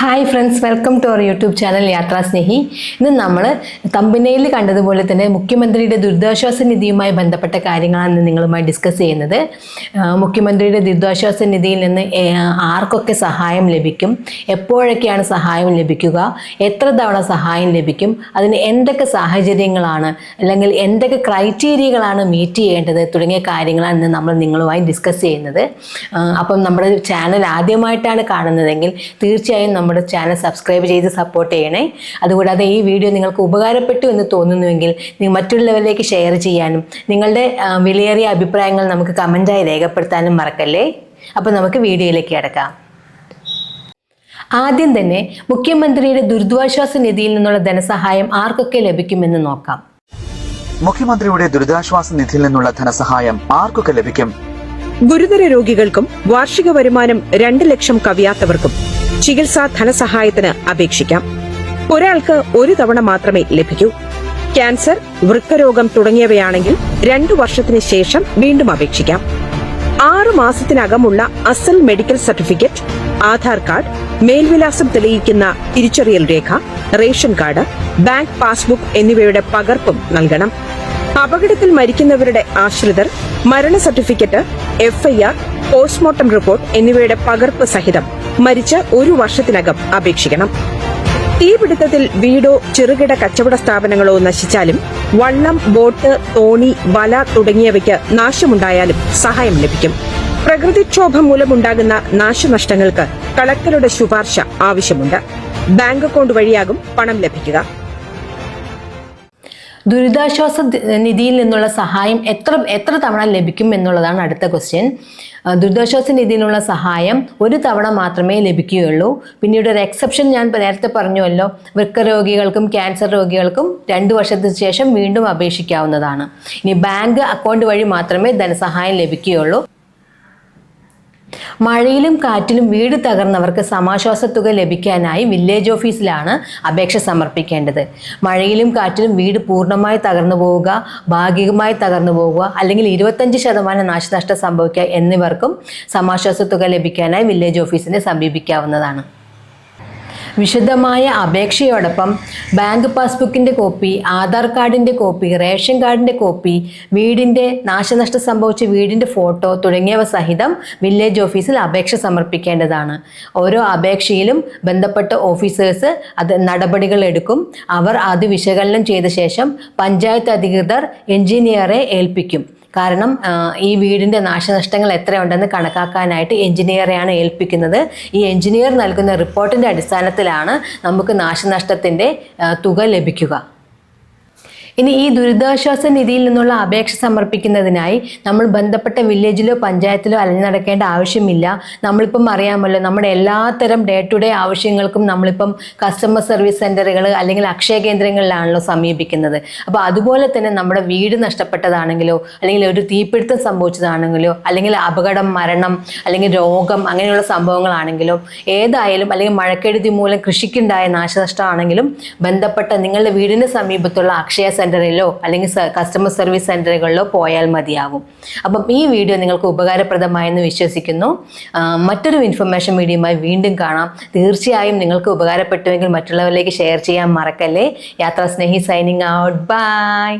Hi friends welcome to our YouTube channel Yathra Snehi ഇന്ന് നമ്മൾ തമ്പനയിൽ കണ്ടതുപോലെ തന്നെ മുഖ്യമന്ത്രിയുടെ ദുരിതാശ്വാസ നിധിയുമായി ബന്ധപ്പെട്ട കാര്യങ്ങളാണ് നിങ്ങളുമായി ഡിസ്കസ് ചെയ്യുന്നത്. മുഖ്യമന്ത്രിയുടെ ദുരിതാശ്വാസ നിധിയിൽ നിന്ന് ആർക്കൊക്കെ സഹായം ലഭിക്കും? എപ്പോഴൊക്കെയാണ് സഹായം ലഭിക്കുക? എത്ര തവണ സഹായം ലഭിക്കും? അതിന് എന്തൊക്കെ സാഹചര്യങ്ങളാണ്? അല്ലെങ്കിൽ എന്തൊക്കെ ക്രൈറ്റീരിയകളാണ് മീറ്റ് ചെയ്യേണ്ടത്? തുടങ്ങിയ കാര്യങ്ങളാണ് ഇന്ന് നമ്മൾ നിങ്ങളുമായി ഡിസ്കസ് ചെയ്യുന്നത്. അപ്പം നമ്മുടെ ചാനൽ ആദ്യമായിട്ടാണ് കാണുന്നതെങ്കിൽ തീർച്ചയായും നമ്മുടെ ചാനൽ സബ്സ്ക്രൈബ് ചെയ്ത് സപ്പോർട്ട് ചെയ്യണേ. അതുകൂടാതെ ഈ വീഡിയോ നിങ്ങൾക്ക് ഉപകാരപ്പെട്ടു എന്ന് തോന്നുന്നുവെങ്കിൽ നിങ്ങൾ മറ്റുള്ളവരിലേക്ക് ഷെയർ ചെയ്യാനും നിങ്ങളുടെ വിലയേറിയ അഭിപ്രായങ്ങൾ നമുക്ക് കമന്റായി രേഖപ്പെടുത്താനും മറക്കല്ലേ? അപ്പോൾ നമുക്ക് വീഡിയോയിലേക്ക് കിടക്കാം. ആദ്യം തന്നെ മുഖ്യമന്ത്രിയുടെ ദുരിതാശ്വാസ നിധിയിൽ നിന്നുള്ള ധനസഹായം ആർക്കൊക്കെ ലഭിക്കുമെന്ന് നോക്കാം. മുഖ്യമന്ത്രിയുടെ ദുരിതാശ്വാസ നിധിയിൽ നിന്നുള്ള ധനസഹായം ആർക്കൊക്കെ ലഭിക്കും? ഗുരുതര രോഗികൾക്കും വാർഷിക വരുമാനം രണ്ട് ലക്ഷം കവിയാത്തവർക്കും. ചികിത്സാ ധനസഹായത്തിന് അപേക്ഷിക്കാം. ഒരാൾക്ക് ഒരു തവണ മാത്രമേ ലഭിക്കൂ. ക്യാൻസർ വൃക്കരോഗം തുടങ്ങിയവയാണെങ്കിൽ രണ്ടു വർഷത്തിന് ശേഷം വീണ്ടും അപേക്ഷിക്കാം. ആറു മാസത്തിനകമുള്ള അസൽ മെഡിക്കൽ സർട്ടിഫിക്കറ്റ് ആധാർ കാർഡ് മേൽവിലാസം തെളിയിക്കുന്ന തിരിച്ചറിയൽ രേഖ റേഷൻ കാർഡ് ബാങ്ക് പാസ്ബുക്ക് എന്നിവയുടെ പകർപ്പും നൽകണം. അപകടത്തിൽ മരിക്കുന്നവരുടെ ആശ്രിതർ മരണ സർട്ടിഫിക്കറ്റ് എഫ്ഐആർ പോസ്റ്റ്മോർട്ടം റിപ്പോർട്ട് എന്നിവയുടെ പകർപ്പ് സഹിതം മരിച്ച ഒരു വർഷത്തിനകം അപേക്ഷിക്കണം. തീപിടുത്തത്തിൽ വീടോ ചെറുകിട കച്ചവട സ്ഥാപനങ്ങളോ നശിച്ചാലും വള്ളം ബോട്ട് തോണി വല തുടങ്ങിയവയ്ക്ക് നാശമുണ്ടായാലും സഹായം ലഭിക്കും. പ്രകൃതിക്ഷോഭം മൂലമുണ്ടാകുന്ന നാശനഷ്ടങ്ങൾക്ക് കളക്ടറുടെ ശുപാർശ ആവശ്യമുണ്ട്. ബാങ്ക് അക്കൌണ്ട് വഴിയാകും പണം ലഭിക്കുക. ദുരിതാശ്വാസ നിധിയിൽ നിന്നുള്ള സഹായം എത്ര എത്ര തവണ ലഭിക്കും എന്നുള്ളതാണ് അടുത്ത ക്വസ്റ്റ്യൻ ദുരിതാശ്വാസ നിധിയിലുള്ള സഹായം ഒരു തവണ മാത്രമേ ലഭിക്കുകയുള്ളൂ. പിന്നീട് ഒരു എക്സെപ്ഷൻ ഞാൻ നേരത്തെ പറഞ്ഞുവല്ലോ. വൃക്ക രോഗികൾക്കും ക്യാൻസർ രോഗികൾക്കും രണ്ട് വർഷത്തിന് ശേഷം വീണ്ടും അപേക്ഷിക്കാവുന്നതാണ്. ഇനി ബാങ്ക് അക്കൗണ്ട് വഴി മാത്രമേ ധനസഹായം ലഭിക്കുകയുള്ളൂ. മഴയിലും കാറ്റിലും വീട് തകർന്നവർക്ക് സമാശ്വാസ തുക ലഭിക്കാനായി വില്ലേജ് ഓഫീസിലാണ് അപേക്ഷ സമർപ്പിക്കേണ്ടത്. മഴയിലും കാറ്റിലും വീട് പൂർണമായി തകർന്നു പോവുക ഭാഗികമായി തകർന്നു പോവുക അല്ലെങ്കിൽ ഇരുപത്തഞ്ച് ശതമാനം നാശനഷ്ടം സംഭവിക്കുക എന്നിവർക്കും സമാശ്വാസ തുക ലഭിക്കാനായി വില്ലേജ് ഓഫീസിനെ സമീപിക്കാവുന്നതാണ്. വിശദമായ അപേക്ഷയോടൊപ്പം ബാങ്ക് പാസ്ബുക്കിന്റെ കോപ്പി ആധാർ കാർഡിന്റെ കോപ്പി റേഷൻ കാർഡിന്റെ കോപ്പി വീടിന്റെ നാശനഷ്ടം സംഭവിച്ച വീടിന്റെ ഫോട്ടോ തുടങ്ങിയവ സഹിതം വില്ലേജ് ഓഫീസിൽ അപേക്ഷ സമർപ്പിക്കേണ്ടതാണ്. ഓരോ അപേക്ഷയിലും ബന്ധപ്പെട്ട ഓഫീസേഴ്സ് അത് നടപടികൾ എടുക്കും. അവർ അത് വിശകലനം ചെയ്ത ശേഷം പഞ്ചായത്ത് അധികൃതർ എഞ്ചിനീയറെ ഏൽപ്പിക്കും. കാരണം ഈ വീടിന്റെ നാശനഷ്ടങ്ങൾ എത്രയുണ്ടെന്ന് കണക്കാക്കാനായിട്ട് എഞ്ചിനീയറെയാണ് ഏൽപ്പിക്കുന്നത്. ഈ എഞ്ചിനീയർ നൽകുന്ന റിപ്പോർട്ടിന്റെ അടിസ്ഥാനത്തിലാണ് നമുക്ക് നാശനഷ്ടത്തിന്റെ തുക ലഭിക്കുക. ഇനി ഈ ദുരിതാശ്വാസ നിധിയിൽ നിന്നുള്ള അപേക്ഷ സമർപ്പിക്കുന്നതിനായി നമ്മൾ ബന്ധപ്പെട്ട വില്ലേജിലോ പഞ്ചായത്തിലോ അലഞ്ഞു നടക്കേണ്ട ആവശ്യമില്ല. നമ്മളിപ്പം അറിയാമല്ലോ നമ്മുടെ എല്ലാത്തരം ഡേ ടു ഡേ ആവശ്യങ്ങൾക്കും നമ്മളിപ്പം കസ്റ്റമർ സർവീസ് സെന്ററുകൾ അല്ലെങ്കിൽ അക്ഷയ കേന്ദ്രങ്ങളിലാണല്ലോ സമീപിക്കുന്നത്. അപ്പോൾ അതുപോലെ തന്നെ നമ്മുടെ വീട് നഷ്ടപ്പെട്ടതാണെങ്കിലോ അല്ലെങ്കിൽ ഒരു തീപിടുത്തം സംഭവിച്ചതാണെങ്കിലോ അല്ലെങ്കിൽ അപകടം മരണം അല്ലെങ്കിൽ രോഗം അങ്ങനെയുള്ള സംഭവങ്ങളാണെങ്കിലോ ഏതായാലും അല്ലെങ്കിൽ മഴക്കെടുതി മൂലം കൃഷിക്കുണ്ടായ നാശനഷ്ടമാണെങ്കിലും ബന്ധപ്പെട്ട നിങ്ങളുടെ വീടിന് സമീപത്തുള്ള അക്ഷയ സെന്ററിലോ അല്ലെങ്കിൽ കസ്റ്റമർ സർവീസ് സെന്ററുകളിലോ പോയാൽ മതിയാകും അപ്പം ഈ വീഡിയോ നിങ്ങൾക്ക് ഉപകാരപ്രദമായെന്ന് വിശ്വസിക്കുന്നു. മറ്റൊരു ഇൻഫർമേഷൻ മീഡിയയുമായി വീണ്ടും കാണാം. തീർച്ചയായും നിങ്ങൾക്ക് ഉപകാരപ്പെട്ടുവെങ്കിൽ മറ്റുള്ളവരിലേക്ക് ഷെയർ ചെയ്യാൻ മറക്കല്ലേ. യാത്രാ സ്നേഹി സൈനിങ് ഔട്ട് ബൈ